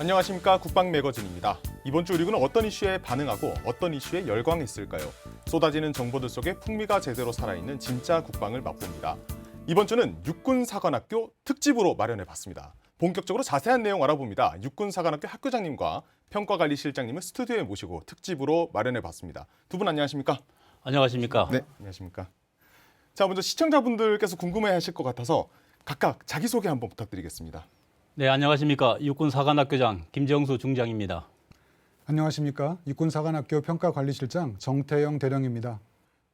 안녕하십니까 국방 매거진입니다. 이번 주 우리군은 어떤 이슈에 반응하고 어떤 이슈에 열광했을까요? 쏟아지는 정보들 속에 풍미가 제대로 살아있는 진짜 국방을 맛봅니다. 이번 주는 육군사관학교 특집으로 마련해봤습니다. 본격적으로 자세한 내용 알아봅니다. 육군사관학교 학교장님과 평가관리실장님을 스튜디오에 모시고 특집으로 마련해봤습니다. 두 분 안녕하십니까? 안녕하십니까? 네, 안녕하십니까? 자, 먼저 시청자분들께서 궁금해하실 것 같아서 각각 자기소개 한번 부탁드리겠습니다. 네, 안녕하십니까? 육군사관학교장 김정수 중장입니다. 안녕하십니까 육군사관학교 평가관리실장 정태영 대령입니다.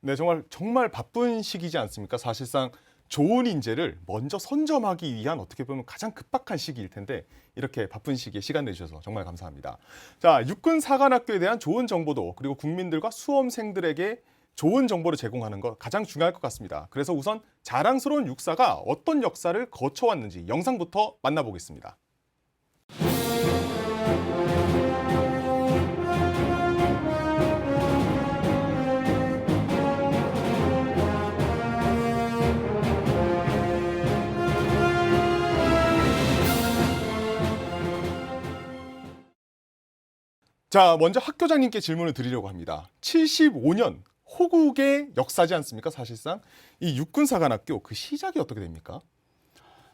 네, 정말 정말 바쁜 시기지 않습니까? 사실상 좋은 인재를 먼저 선점하기 위한 어떻게 보면 가장 급박한 시기일 텐데 이렇게 바쁜 시기에 시간 내주셔서 정말 감사합니다. 자, 육군 사관학교에 대한 좋은 정보도 그리고 국민들과 수험생들에게 좋은 정보를 제공하는 것 가장 중요할 것 같습니다. 그래서 우선 자랑스러운 육사가 어떤 역사를 거쳐왔는지 영상부터 만나보겠습니다. 자, 먼저 학교장님께 질문을 드리려고 합니다. 75년 호국의 역사지 않습니까? 사실상 이 육군사관학교 그 시작이 어떻게 됩니까?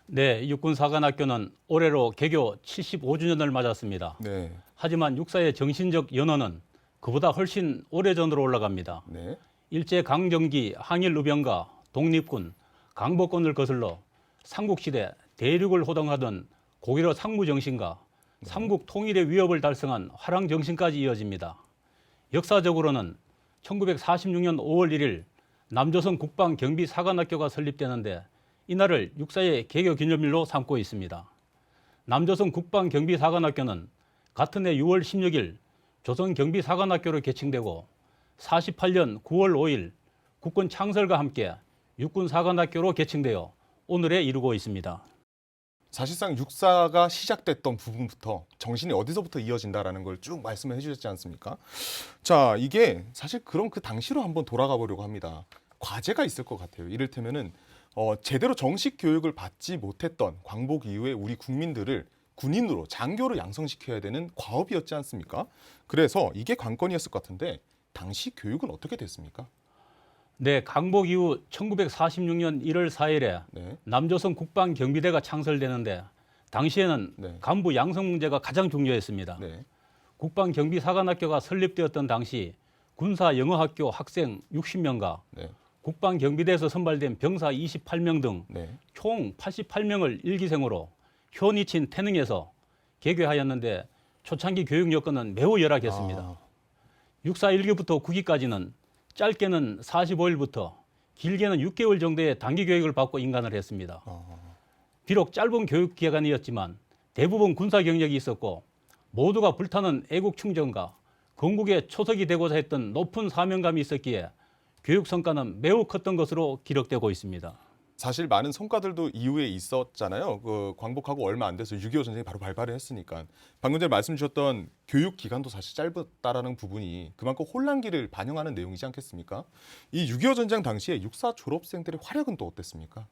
네, 육군사관학교는 올해로 개교 75주년을 맞았습니다. 네, 하지만 육사의 정신적 연원은 그보다 훨씬 오래전으로 올라갑니다. 네, 일제 강점기 항일 의병과 독립군, 강복권을 거슬러 삼국시대 대륙을 호동하던 고구려 상무 정신과 삼국 통일의 위협을 달성한 화랑 정신까지 이어집니다. 역사적으로는 1946년 5월 1일 남조선 국방 경비 사관학교가 설립되는데 이날을 육사의 개교 기념일로 삼고 있습니다. 남조선 국방 경비 사관학교는 같은 해 6월 16일 조선 경비 사관학교로 개칭되고 48년 9월 5일 국군 창설과 함께 육군 사관학교로 개칭되어 오늘에 이르고 있습니다. 사실상 육사가 시작됐던 부분부터 정신이 어디서부터 이어진다라는 걸 쭉 말씀을 해주셨지 않습니까? 자, 이게 사실 그럼 그 당시로 한번 돌아가 보려고 합니다. 과제가 있을 것 같아요. 이를테면은 어, 제대로 정식 교육을 받지 못했던 광복 이후에 우리 국민들을 군인으로 장교로 양성시켜야 되는 과업이었지 않습니까? 그래서 이게 관건이었을 것 같은데 당시 교육은 어떻게 됐습니까? 네, 강복 이후 1946년 1월 4일에 네, 남조선 국방 경비대가 창설되는데 당시에는 네. 간부 양성 문제가 가장 중요했습니다. 네, 국방 경비 사관학교가 설립되었던 당시 군사 영어학교 학생 60명과 네, 국방 경비대에서 선발된 병사 28명 등 네, 총 88명을 일기생으로 현이친 태능에서 개교하였는데 초창기 교육 여건은 매우 열악했습니다. 아, 육사 1기부터 9기까지는 짧게는 45일부터 길게는 6개월 정도의 단기 교육을 받고 인간을 했습니다. 아, 비록 짧은 교육 기간이었지만 대부분 군사 경력이 있었고 모두가 불타는 애국 충정과 건국의 초석이 되고자 했던 높은 사명감이 있었기에 교육 성과는 매우 컸던 것으로 기록되고 있습니다. 사실 많은 성과들도 이후에 있었잖아요. 그 광복하고 얼마 안 돼서 6.25 전쟁이 바로 발발을 했으니까 방금 전에 말씀 주셨던 교육 기간도 사실 짧았다라는 부분이 그만큼 혼란기를 반영하는 내용이지 않겠습니까? 이 6.25 전쟁 당시에 육사 졸업생들의 활약은 또 어땠습니까?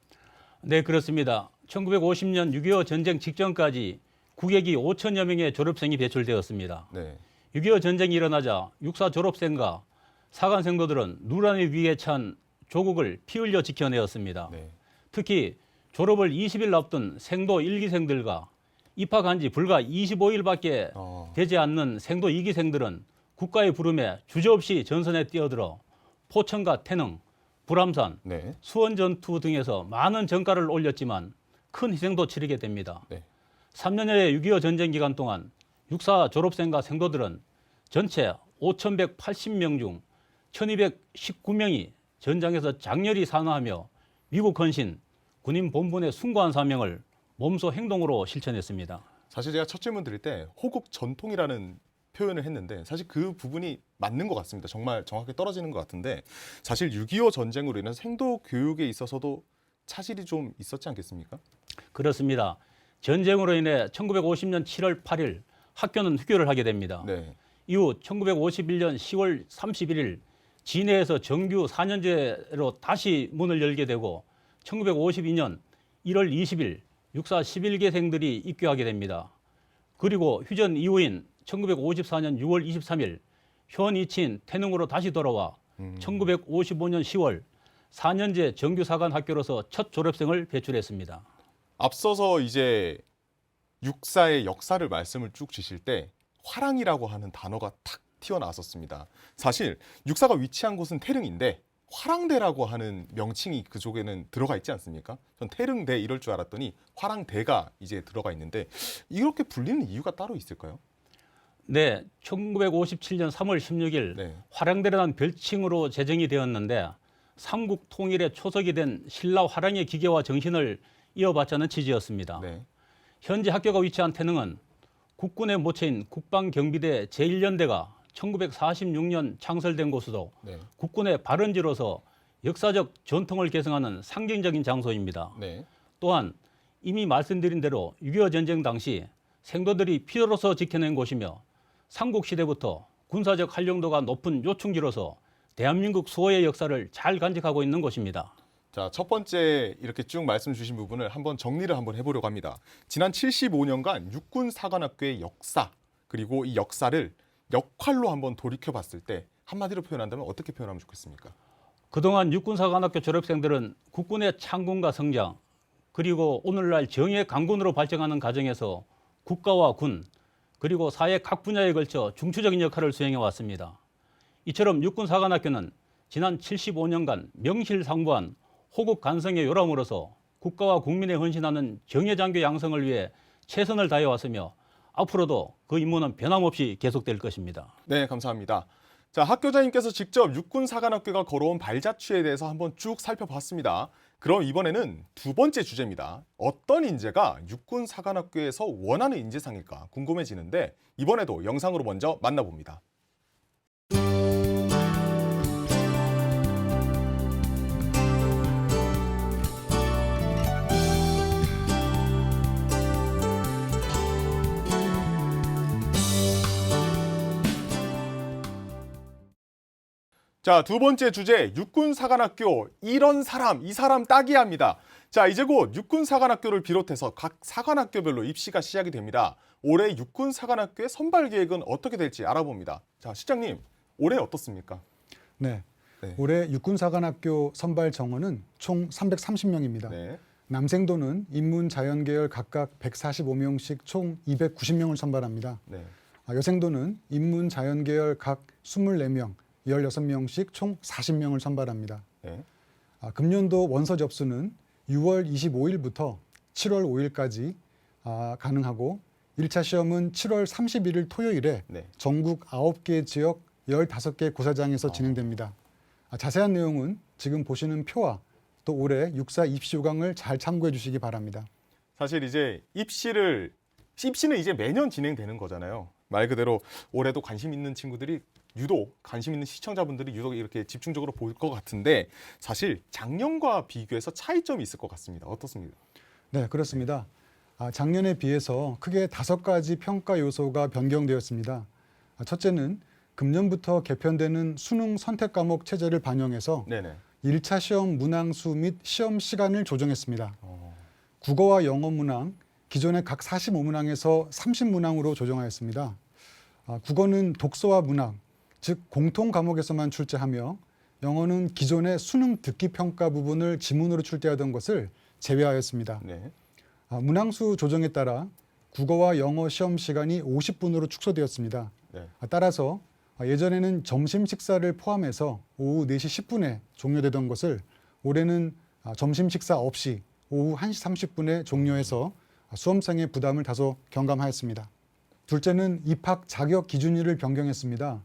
네, 그렇습니다. 1950년 6.25 전쟁 직전까지 국외기 5천여 명의 졸업생이 배출되었습니다. 네, 6.25 전쟁이 일어나자 육사 졸업생과 사관생도들은 누란의 위에 찬 조국을 피 흘려 지켜내었습니다. 네, 특히 졸업을 20일 앞둔 생도 1기생들과 입학한 지 불과 25일밖에 어, 되지 않는 생도 2기생들은 국가의 부름에 주저없이 전선에 뛰어들어 포천과 태능, 불암산, 네, 수원 전투 등에서 많은 전가를 올렸지만 큰 희생도 치르게 됩니다. 네. 3년여의 6.25 전쟁 기간 동안 육사 졸업생과 생도들은 전체 5,180명 중 1,219명이 전장에서 장렬히 산화하며 미국 헌신, 군인 본분의 숭고한 사명을 몸소 행동으로 실천했습니다. 사실 제가 첫 질문 드릴 때 호국 전통이라는 표현을 했는데 사실 그 부분이 맞는 것 같습니다. 정말 정확히 떨어지는 것 같은데 사실 6.25 전쟁으로 인한 생도 교육에 있어서도 차질이 좀 있었지 않겠습니까? 그렇습니다. 전쟁으로 인해 1950년 7월 8일 학교는 휴교를 하게 됩니다. 네, 이후 1951년 10월 31일 진해에서 정규 4년제로 다시 문을 열게 되고 1952년 1월 20일 육사 11개생들이 입교하게 됩니다. 그리고 휴전 이후인 1954년 6월 23일 현 이친 태능으로 다시 돌아와 음. 1955년 10월 4년제 정규 사관 학교로서 첫 졸업생을 배출했습니다. 앞서서 이제 육사의 역사를 말씀을 쭉 주실 때 화랑이라고 하는 단어가 탁 튀어나왔었습니다. 사실 육사가 위치한 곳은 태릉인데 화랑대라고 하는 명칭이 그쪽에는 들어가 있지 않습니까? 전 태릉대 이럴 줄 알았더니 화랑대가 이제 들어가 있는데 이렇게 불리는 이유가 따로 있을까요? 네, 1957년 3월 16일 네. 화랑대라는 별칭으로 제정이 되었는데 삼국 통일의 초석이 된 신라 화랑의 기계와 정신을 이어받자는 취지였습니다. 네. 현재 학교가 위치한 태능은 국군의 모체인 국방경비대 제1연대가 1946년 창설된 곳으로 네. 국군의 발원지로서 역사적 전통을 계승하는 상징적인 장소입니다. 네. 또한 이미 말씀드린 대로 6.25 전쟁 당시 생도들이 피로서 지켜낸 곳이며 삼국 시대부터 군사적 활용도가 높은 요충지로서 대한민국 수호의 역사를 잘 간직하고 있는 곳입니다. 자, 첫 번째 이렇게 쭉 말씀 주신 부분을 한번 정리를 한번 해보려고 합니다. 지난 75년간 육군 사관학교의 역사 그리고 이 역사를 역할로 한번 돌이켜 봤을 때 한마디로 표현한다면 어떻게 표현하면 좋겠습니까? 그동안 육군사관학교 졸업생들은 국군의 창군과 성장 그리고 오늘날 정예 강군으로 발전하는 과정에서 국가와 군 그리고 사회 각 분야에 걸쳐 중추적인 역할을 수행해 왔습니다. 이처럼 육군사관학교는 지난 75년간 명실상부한 호국 간성의 요람으로서 국가와 국민에 헌신하는 정예장교 양성을 위해 최선을 다해 왔으며 앞으로도 그 임무는 변함없이 계속될 것입니다. 네, 감사합니다. 자, 학교장님께서 직접 육군 사관학교가 걸어온 발자취에 대해서 한번 쭉 살펴봤습니다. 그럼 이번에는 두 번째 주제입니다. 어떤 인재가 육군 사관학교에서 원하는 인재상일까 궁금해지는데 이번에도 영상으로 먼저 만나봅니다. 자, 두 번째 주제 육군 사관학교 이런 사람, 이 사람 딱이야 합니다. 자, 이제 곧 육군 사관학교를 비롯해서 각 사관학교별로 입시가 시작이 됩니다. 올해 육군 사관학교의 선발 계획은 어떻게 될지 알아봅니다. 자, 시장님, 올해 어떻습니까? 네. 네. 올해 육군사관학교 선발 정원은 총 330명입니다. 네. 남생도는 인문 자연계열 각각 145명씩 총 290명을 선발합니다. 네. 아, 여생도는 인문 자연계열 각 24명, 16명씩 총 40명을 선발합니다. 네. 아, 금년도 원서 접수는 6월 25일부터 7월 5일까지 아, 가능하고 1차 시험은 7월 31일 토요일에 네. 전국 9개 지역 15개 고사장에서 진행됩니다. 아, 자세한 내용은 지금 보시는 표와 또 올해 육사 입시 요강을 잘 참고해 주시기 바랍니다. 사실 이제 입시를 입시는 이제 매년 진행되는 거잖아요. 말 그대로 올해도 관심 있는 친구들이 유독 관심 있는 시청자분들이 유독 이렇게 집중적으로 볼 것 같은데 사실 작년과 비교해서 차이점이 있을 것 같습니다. 어떻습니까? 네, 그렇습니다. 아, 작년에 비해서 크게 다섯 가지 평가 요소가 변경되었습니다. 아, 첫째는 금년부터 개편되는 수능 선택 과목 체제를 반영해서 네네. 1차 시험 문항수 및 시험 시간을 조정했습니다. 어, 국어와 영어 문항 기존의 각 45문항에서 30문항으로 조정하였습니다. 아, 국어는 독서와 문항, 즉 공통 과목에서만 출제하며 영어는 기존의 수능 듣기 평가 부분을 지문으로 출제하던 것을 제외하였습니다. 네. 아, 문항수 조정에 따라 국어와 영어 시험 시간이 50분으로 축소되었습니다. 네. 아, 따라서 아, 예전에는 점심 식사를 포함해서 오후 4시 10분에 종료되던 것을 올해는 아, 점심 식사 없이 오후 1시 30분에 종료해서 아, 수험생의 부담을 다소 경감하였습니다. 둘째는 입학 자격 기준일을 변경했습니다.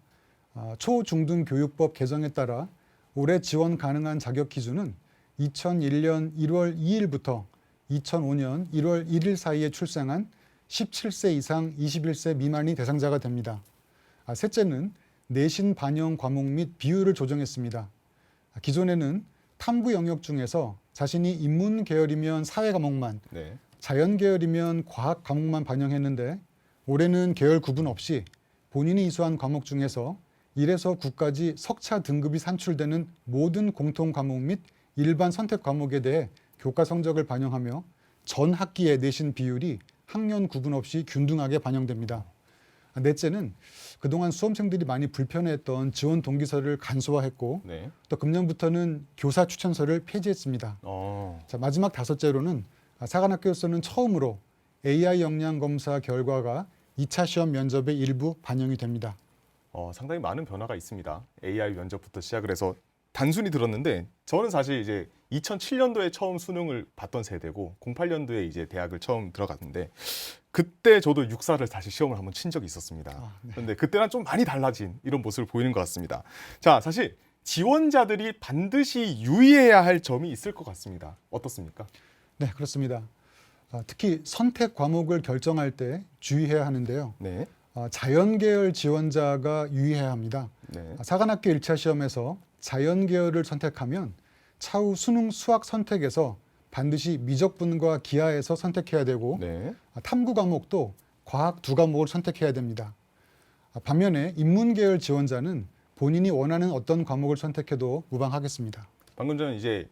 아, 초중등교육법 개정에 따라 올해 지원 가능한 자격 기준은 2001년 1월 2일부터 2005년 1월 1일 사이에 출생한 17세 이상 21세 미만이 대상자가 됩니다. 아, 셋째는 내신 반영 과목 및 비율을 조정했습니다. 아, 기존에는 탐구 영역 중에서 자신이 인문 계열이면 사회 과목만, 네. 자연 계열이면 과학 과목만 반영했는데 올해는 계열 구분 없이 본인이 이수한 과목 중에서 1에서 9까지 석차 등급이 산출되는 모든 공통 과목 및 일반 선택 과목에 대해 교과 성적을 반영하며 전 학기의 내신 비율이 학년 구분 없이 균등하게 반영됩니다. 아, 넷째는 그동안 수험생들이 많이 불편해했던 지원 동기서를 간소화했고 네. 또 금년부터는 교사 추천서를 폐지했습니다. 어. 자, 마지막 다섯째로는 아, 사관학교에서는 처음으로 AI 역량 검사 결과가 2차 시험 면접에 일부 반영이 됩니다. 어, 상당히 많은 변화가 있습니다. AI 면접부터 시작을 해서 단순히 들었는데 저는 사실 이제 2007년도에 처음 수능을 봤던 세대고 08년도에 이제 대학을 처음 들어갔는데 그때 저도 육사를 다시 시험을 한번 친 적이 있었습니다. 아, 네. 그런데 그때랑 좀 많이 달라진 이런 모습을 보이는 것 같습니다. 자, 사실 지원자들이 반드시 유의해야 할 점이 있을 것 같습니다. 어떻습니까? 네, 그렇습니다. 아, 특히 선택 과목을 결정할 때 주의해야 하는데요. 네. 아, 자연 계열 지원자가 유의해야 합니다. 네. 아, 사관학교 1차 시험에서 자연 계열을 선택하면 차후 수능 수학 선택에서 반드시 미적분과 기하에서 선택해야 되고 네. 아, 탐구 과목도 과학 두 과목을 선택해야 됩니다. 아, 반면에 인문 계열 지원자는 본인이 원하는 어떤 과목을 선택해도 무방하겠습니다. 방금 전에 이제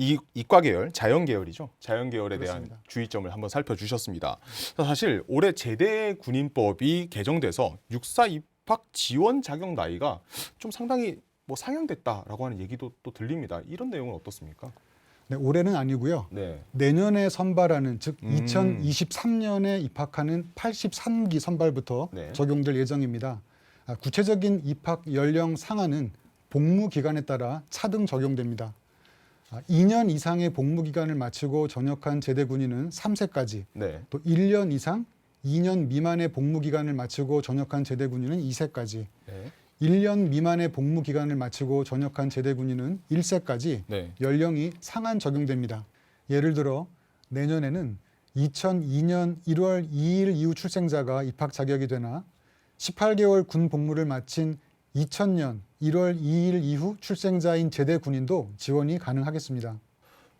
이, 이과 계열, 자연 계열이죠. 자연 계열에 그렇습니다. 대한 주의점을 한번 살펴주셨습니다. 사실 올해 제대 군인법이 개정돼서 육사 입학 지원 자격 나이가 좀 상당히 뭐 상향됐다라고 하는 얘기도 또 들립니다. 이런 내용은 어떻습니까? 네, 올해는 아니고요. 네. 내년에 선발하는 즉 음. 2023년에 입학하는 83기 선발부터 네. 적용될 예정입니다. 아, 구체적인 입학 연령 상한은 복무 기간에 따라 차등 적용됩니다. 아, 2년 이상의 복무 기간을 마치고 전역한 제대 군인은 3세까지, 네. 또 1년 이상 2년 미만의 복무 기간을 마치고 전역한 제대 군인은 2세까지, 네. 1년 미만의 복무 기간을 마치고 전역한 제대 군인은 1세까지 네. 연령이 상한 적용됩니다. 예를 들어 내년에는 2002년 1월 2일 이후 출생자가 입학 자격이 되나 18개월 군 복무를 마친 2000년 1월 2일 이후 출생자인 제대 군인도 지원이 가능하겠습니다.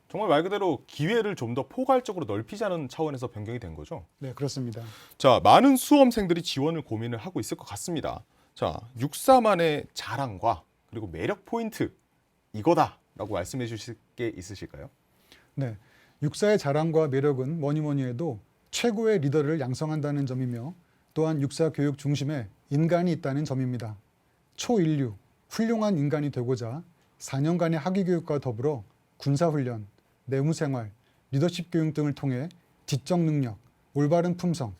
정말 말 그대로 기회를 좀 더 포괄적으로 넓히자는 차원에서 변경이 된 거죠. 네, 그렇습니다. 자, 많은 수험생들이 지원을 고민을 하고 있을 것 같습니다. 자, 육사만의 자랑과 그리고 매력 포인트 이거다라고 말씀해 주실 게 있으실까요? 네. 육사의 자랑과 매력은 뭐니 뭐니 해도 최고의 리더를 양성한다는 점이며 또한 육사 교육 중심에 인간이 있다는 점입니다. 초인류, 훌륭한 인간이 되고자 4년간의 학위 교육과 더불어 군사훈련, 내무생활, 리더십 교육 등을 통해 지적 능력, 올바른 품성,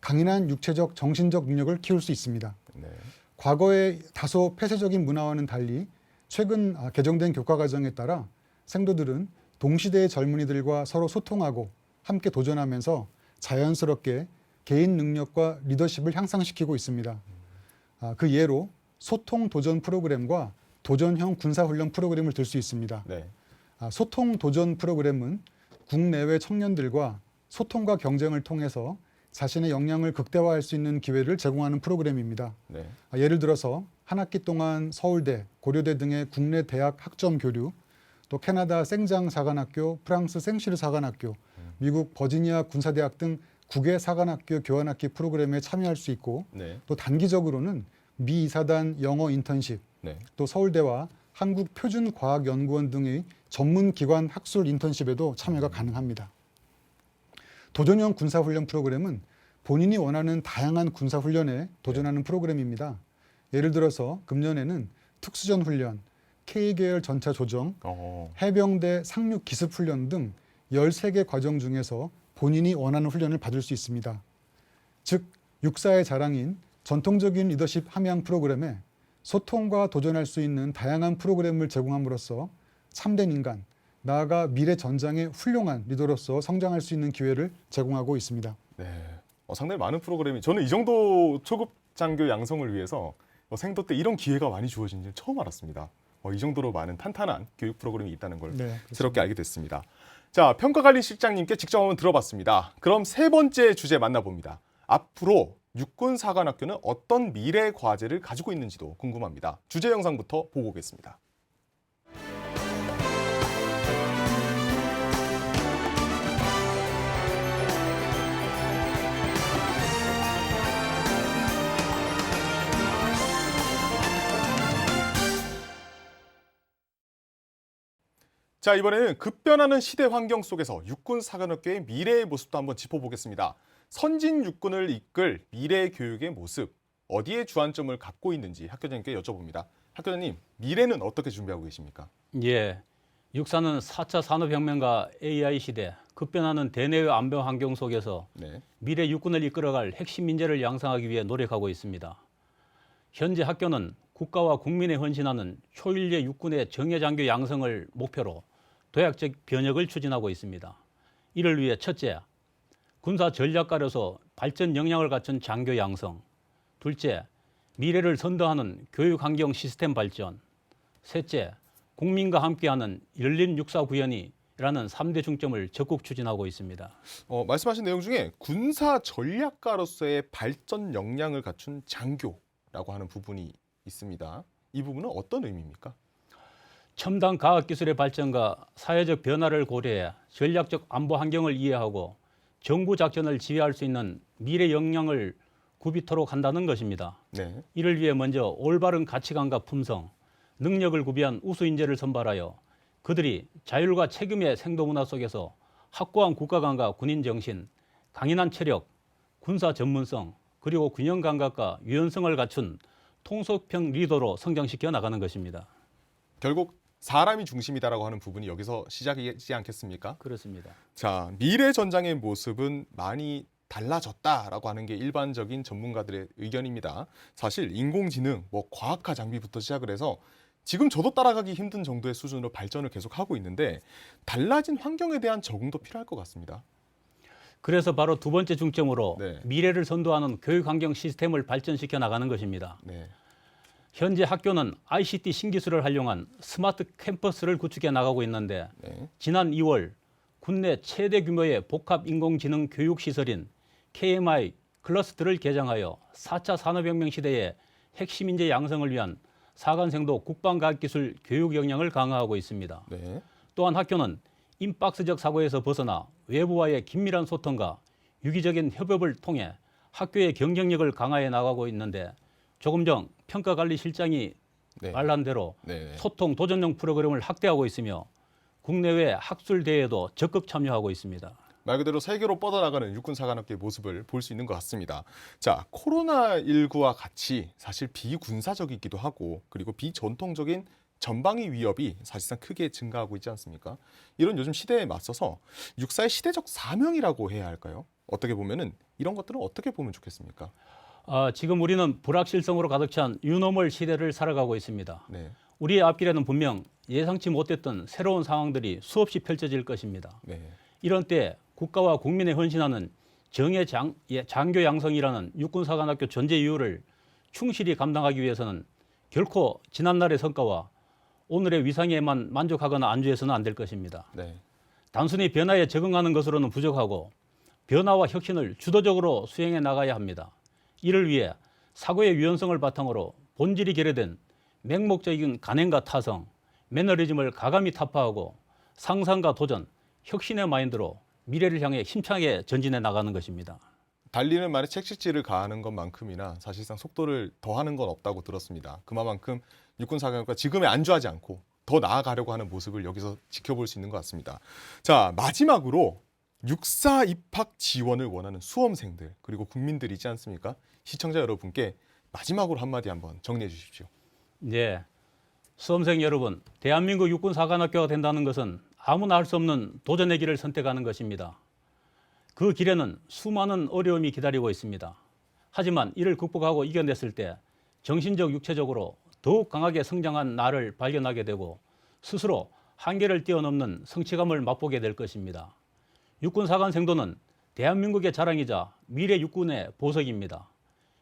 강인한 육체적, 정신적 능력을 키울 수 있습니다. 네. 과거의 다소 폐쇄적인 문화와는 달리 최근 아, 개정된 교과 과정에 따라 생도들은 동시대의 젊은이들과 서로 소통하고 함께 도전하면서 자연스럽게 개인 능력과 리더십을 향상시키고 있습니다. 아, 그 예로 소통 도전 프로그램과 도전형 군사훈련 프로그램을 들 수 있습니다. 네. 아, 소통 도전 프로그램은 국내외 청년들과 소통과 경쟁을 통해서 자신의 역량을 극대화할 수 있는 기회를 제공하는 프로그램입니다. 네. 아, 예를 들어서 한 학기 동안 서울대, 고려대 등의 국내 대학 학점 교류, 또 캐나다 생장 사관학교, 프랑스 생시르 사관학교, 미국 버지니아 군사대학 등 국외 사관학교 교환학기 프로그램에 참여할 수 있고 네. 또 단기적으로는 미 이사단 영어 인턴십, 네. 또 서울대와 한국표준과학연구원 등의 전문 기관 학술 인턴십에도 참여가 가능합니다. 도전형 군사훈련 프로그램은 본인이 원하는 다양한 군사훈련에 도전하는 프로그램입니다. 예를 들어서 금년에는 특수전 훈련, K계열 전차 조정, 어. 해병대 상륙 기습 훈련 등 13개 과정 중에서 본인이 원하는 훈련을 받을 수 있습니다. 즉, 육사의 자랑인 전통적인 리더십 함양 프로그램에 소통과 도전할 수 있는 다양한 프로그램을 제공함으로써 참된 인간, 나아가 미래 전장의 훌륭한 리더로서 성장할 수 있는 기회를 제공하고 있습니다. 네. 어, 상당히 많은 프로그램이 저는 이 정도 초급 장교 양성을 위해서 어, 생도 때 이런 기회가 많이 주어진 지 처음 알았습니다. 어, 이 정도로 많은 탄탄한 교육 프로그램이 있다는 걸 네, 새롭게 알게 됐습니다. 자, 평가관리실장님께 직접 한번 들어봤습니다. 그럼 세 번째 주제 만나봅니다. 앞으로 육군사관학교는 어떤 미래 과제를 가지고 있는지도 궁금합니다. 주제 영상부터 보고 오겠습니다. 자, 이번에는 급변하는 시대 환경 속에서 육군 사관학교의 미래의 모습도 한번 짚어보겠습니다. 선진 육군을 이끌 미래 교육의 모습 어디에 주안점을 갖고 있는지 학교장님께 여쭤봅니다. 학교장님 미래는 어떻게 준비하고 계십니까? 예. 육사는 4차 산업혁명과 AI 시대 급변하는 대내외 안보 환경 속에서 네. 미래 육군을 이끌어갈 핵심 인재를 양성하기 위해 노력하고 있습니다. 현재 학교는 국가와 국민에 헌신하는 초일제 육군의 정예장교 양성을 목표로 도약적 변혁을 추진하고 있습니다. 이를 위해 첫째, 군사 전략가로서 발전 역량을 갖춘 장교 양성. 둘째, 미래를 선도하는 교육 환경 시스템 발전. 셋째, 국민과 함께하는 열린 육사 구현이 라는 3대 중점을 적극 추진하고 있습니다. 어, 말씀하신 내용 중에 군사 전략가로서의 발전 역량을 갖춘 장교라고 하는 부분이 있습니다. 이 부분은 어떤 의미입니까? 첨단 과학 기술의 발전과 사회적 변화를 고려해 전략적 안보 환경을 이해하고 정부 작전을 지휘할 수 있는 미래 역량을 구비토록 한다는 것입니다. 네. 이를 위해 먼저 올바른 가치관과 품성, 능력을 구비한 우수 인재를 선발하여 그들이 자율과 책임의 생도 문화 속에서 확고한 국가관과 군인 정신, 강인한 체력, 군사 전문성, 그리고 균형 감각과 유연성을 갖춘 통속형 리더로 성장시켜 나가는 것입니다. 결국 사람이 중심이다라고 하는 부분이 여기서 시작이지 않겠습니까? 그렇습니다. 자, 미래 전장의 모습은 많이 달라졌다라고 하는 게 일반적인 전문가들의 의견입니다. 사실 인공지능, 뭐 과학화 장비부터 시작을 해서 지금 저도 따라가기 힘든 정도의 수준으로 발전을 계속하고 있는데 달라진 환경에 대한 적응도 필요할 것 같습니다. 그래서 바로 두 번째 중점으로 네. 미래를 선도하는 교육 환경 시스템을 발전시켜 나가는 것입니다. 네. 현재 학교는 ICT 신기술을 활용한 스마트 캠퍼스를 구축해 나가고 있는데 네. 지난 2월 국내 최대 규모의 복합 인공지능 교육 시설인 KMI 클러스터를 개장하여 4차 산업혁명 시대의 핵심 인재 양성을 위한 사관생도 국방과학기술 교육 역량을 강화하고 있습니다. 네. 또한 학교는 인박스적 사고에서 벗어나 외부와의 긴밀한 소통과 유기적인 협업을 통해 학교의 경쟁력을 강화해 나가고 있는데 조금 전 평가관리실장이 네. 말한 대로 네. 소통 도전형 프로그램을 확대하고 있으며 국내외 학술 대회에도 적극 참여하고 있습니다. 말 그대로 세계로 뻗어나가는 육군 사관학교의 모습을 볼 수 있는 것 같습니다. 자, 코로나19와 같이 사실 비군사적이기도 하고 그리고 비전통적인 전방위 위협이 사실상 크게 증가하고 있지 않습니까? 이런 요즘 시대에 맞서서 육사의 시대적 사명이라고 해야 할까요? 어떻게 보면은 이런 것들은 어떻게 보면 좋겠습니까? 아, 지금 우리는 불확실성으로 가득 찬 유노멀 시대를 살아가고 있습니다. 네. 우리의 앞길에는 분명 예상치 못했던 새로운 상황들이 수없이 펼쳐질 것입니다. 네. 이런 때 국가와 국민에 헌신하는 정예 장, 예, 장교 양성이라는 육군사관학교 존재 이유를 충실히 감당하기 위해서는 결코 지난날의 성과와 오늘의 위상에만 만족하거나 안주해서는 안 될 것입니다. 네. 단순히 변화에 적응하는 것으로는 부족하고 변화와 혁신을 주도적으로 수행해 나가야 합니다. 이를 위해 사고의 유연성을 바탕으로 본질이 결여된 맹목적인 간행과 타성, 매너리즘을 가감히 타파하고 상상과 도전, 혁신의 마인드로 미래를 향해 힘차게 전진해 나가는 것입니다. 달리는 말에 책식질을 가하는 것만큼이나 사실상 속도를 더하는 건 없다고 들었습니다. 그만큼 육군 사관학교가 지금에 안주하지 않고 더 나아가려고 하는 모습을 여기서 지켜볼 수 있는 것 같습니다. 자 마지막으로 육사 입학 지원을 원하는 수험생들 그리고 국민들이지 않습니까? 시청자 여러분께 마지막으로 한마디 한번 정리해 주십시오. 네. 수험생 여러분, 대한민국 육군 사관학교가 된다는 것은 아무나 할 수 없는 도전의 길을 선택하는 것입니다. 그 길에는 수많은 어려움이 기다리고 있습니다. 하지만 이를 극복하고 이겨냈을 때 정신적, 육체적으로 더욱 강하게 성장한 나를 발견하게 되고 스스로 한계를 뛰어넘는 성취감을 맛보게 될 것입니다. 육군 사관 생도는 대한민국의 자랑이자 미래 육군의 보석입니다.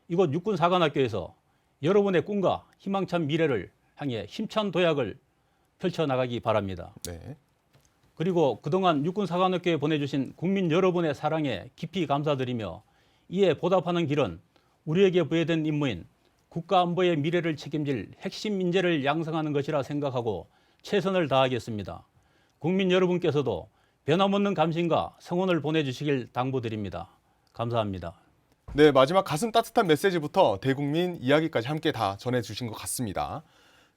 이곳 육군 사관학교에서 여러분의 꿈과 희망찬 미래를 향해 힘찬 도약을 펼쳐 나가기 바랍니다. 네. 그리고 그동안 육군 사관학교에 보내주신 국민 여러분의 사랑에 깊이 감사드리며 이에 보답하는 길은 우리에게 부여된 임무인 국가안보의 미래를 책임질 핵심 인재를 양성하는 것이라 생각하고 최선을 다하겠습니다. 국민 여러분께서도 변함없는 감신과 성원을 보내주시길 당부드립니다. 감사합니다. 네, 마지막 가슴 따뜻한 메시지부터 대국민 이야기까지 함께 다 전해주신 것 같습니다.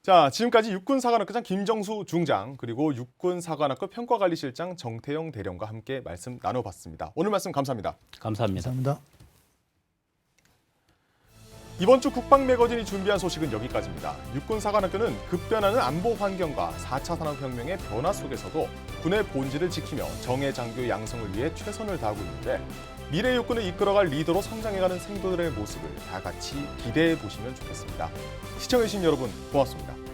자, 지금까지 육군 사관학교장 김정수 중장 그리고 육군 사관학교 평가관리실장 정태영 대령과 함께 말씀 나눠봤습니다. 오늘 말씀 감사합니다. 감사합니다. 감사합니다. 이번 주 국방 매거진이 준비한 소식은 여기까지입니다. 육군사관학교는 급변하는 안보 환경과 4차 산업혁명의 변화 속에서도 군의 본질을 지키며 정예 장교 양성을 위해 최선을 다하고 있는데 미래 육군을 이끌어갈 리더로 성장해가는 생도들의 모습을 다 같이 기대해 보시면 좋겠습니다. 시청해주신 여러분 고맙습니다.